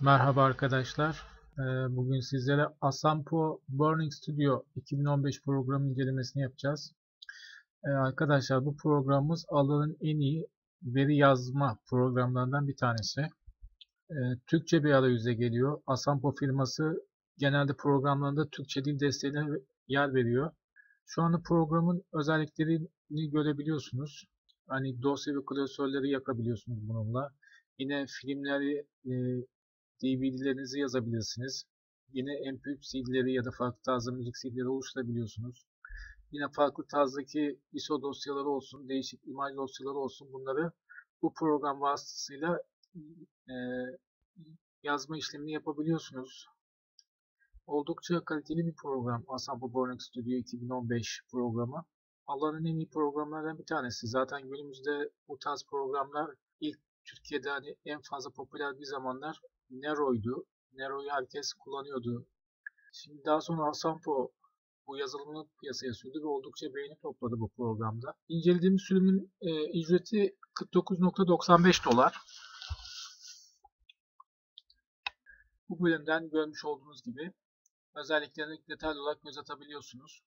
Merhaba arkadaşlar. Ee, Bugün sizlere Asampo Burning Studio 2015 programı incelemesini yapacağız. Ee, Arkadaşlar bu programımız alanın en iyi veri yazma programlarından bir tanesi. Ee, Türkçe bir arayüze geliyor. Asampo firması genelde programlarında Türkçe dil desteğine yer veriyor. Şu anda programın özelliklerini görebiliyorsunuz. Hani dosya ve klasörleri yakabiliyorsunuz bununla. Yine filmleri, e, DVD'lerinizi yazabilirsiniz. Yine MP3 CD'leri ya da farklı tarzda müzik CD'leri oluşturabiliyorsunuz. Yine farklı tarzdaki ISO dosyaları olsun, değişik imaj dosyaları olsun bunları bu program vasıtasıyla e, yazma işlemini yapabiliyorsunuz. Oldukça kaliteli bir program Asampo Burning Studio 2015 programı. Alanın en iyi programlardan bir tanesi. Zaten günümüzde bu tarz programlar ilk Türkiye'de hani en fazla popüler bir zamanlar Nero'ydu. Nero'yu herkes kullanıyordu. Şimdi daha sonra Asampo bu yazılımını piyasaya sürdü ve oldukça beğeni topladı bu programda. İncelediğimiz sürümün e, ücreti 49.95 dolar. Bu bölümden görmüş olduğunuz gibi özelliklerini detaylı olarak göz atabiliyorsunuz.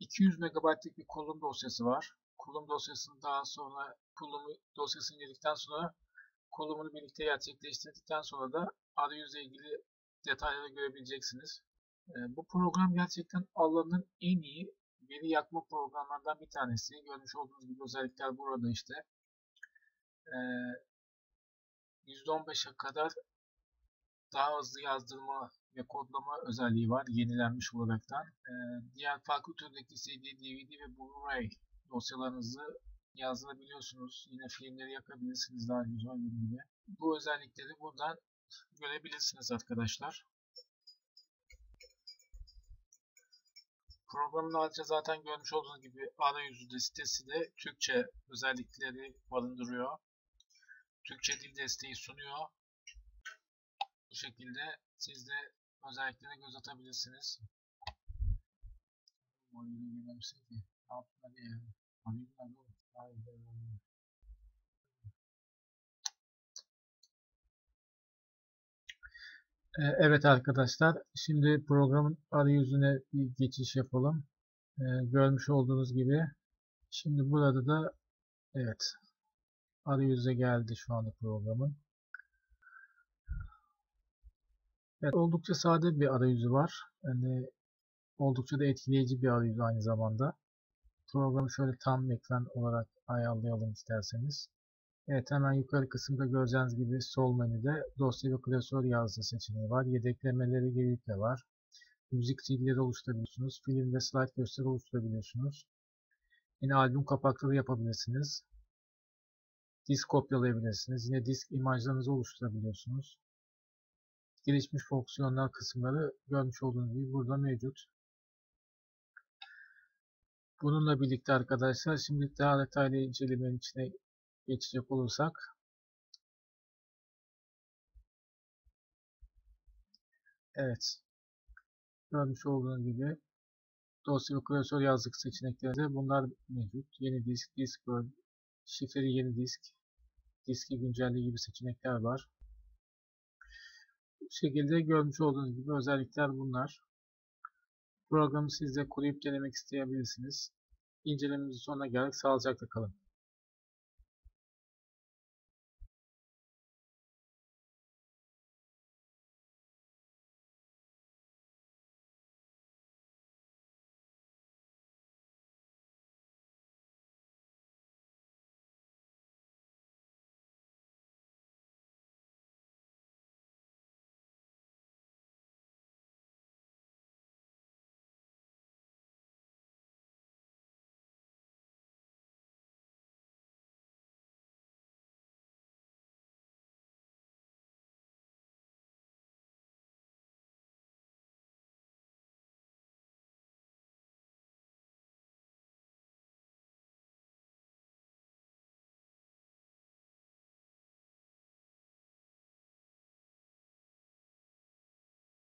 200 MB'lik bir kullanım dosyası var. Kullanım dosyasını daha sonra kullanım dosyasını girdikten sonra kullanımını birlikte gerçekleştirdikten sonra da arayüzle ilgili detayları görebileceksiniz. Bu program gerçekten alanın en iyi veri yakma programlarından bir tanesi. Görmüş olduğunuz gibi özellikler burada işte. %15'e kadar daha hızlı yazdırma ve kodlama özelliği var yenilenmiş olaraktan. Diğer farklı türdeki CD, DVD ve Blu-ray dosyalarınızı yazdırabiliyorsunuz. Yine filmleri yakabilirsiniz daha güzel gibi. Bu özellikleri buradan görebilirsiniz arkadaşlar. Programın ayrıca zaten görmüş olduğunuz gibi arayüzü de sitesi de Türkçe özellikleri barındırıyor. Türkçe dil desteği sunuyor. Bu şekilde siz de özelliklere göz atabilirsiniz. Oyunu Haydi. Ee, Evet arkadaşlar, şimdi programın arayüzüne bir geçiş yapalım. Ee, görmüş olduğunuz gibi, şimdi burada da evet arayüze geldi şu anda programın. Evet, oldukça sade bir arayüzü var. Yani oldukça da etkileyici bir arayüz aynı zamanda. Programı şöyle tam ekran olarak ayarlayalım isterseniz. Evet hemen yukarı kısımda göreceğiniz gibi sol menüde dosya ve klasör yazdı seçeneği var. Yedeklemeleri de var. Müzik CD'leri oluşturabiliyorsunuz. Film ve slide gösteri oluşturabiliyorsunuz. Yine albüm kapakları yapabilirsiniz. Disk kopyalayabilirsiniz. Yine disk imajlarınızı oluşturabiliyorsunuz. Gelişmiş fonksiyonlar kısımları görmüş olduğunuz gibi burada mevcut. Bununla birlikte arkadaşlar şimdi daha detaylı incelemenin içine geçecek olursak Evet. Görmüş olduğunuz gibi dosya ve klasör yazdık seçeneklerinde bunlar mevcut. Yeni disk, disk böl, şifreli yeni disk, diski güncelle gibi seçenekler var. Bu şekilde görmüş olduğunuz gibi özellikler bunlar. Programı siz de kuruyup denemek isteyebilirsiniz. İncelememizin sonuna geldik. Sağlıcakla kalın.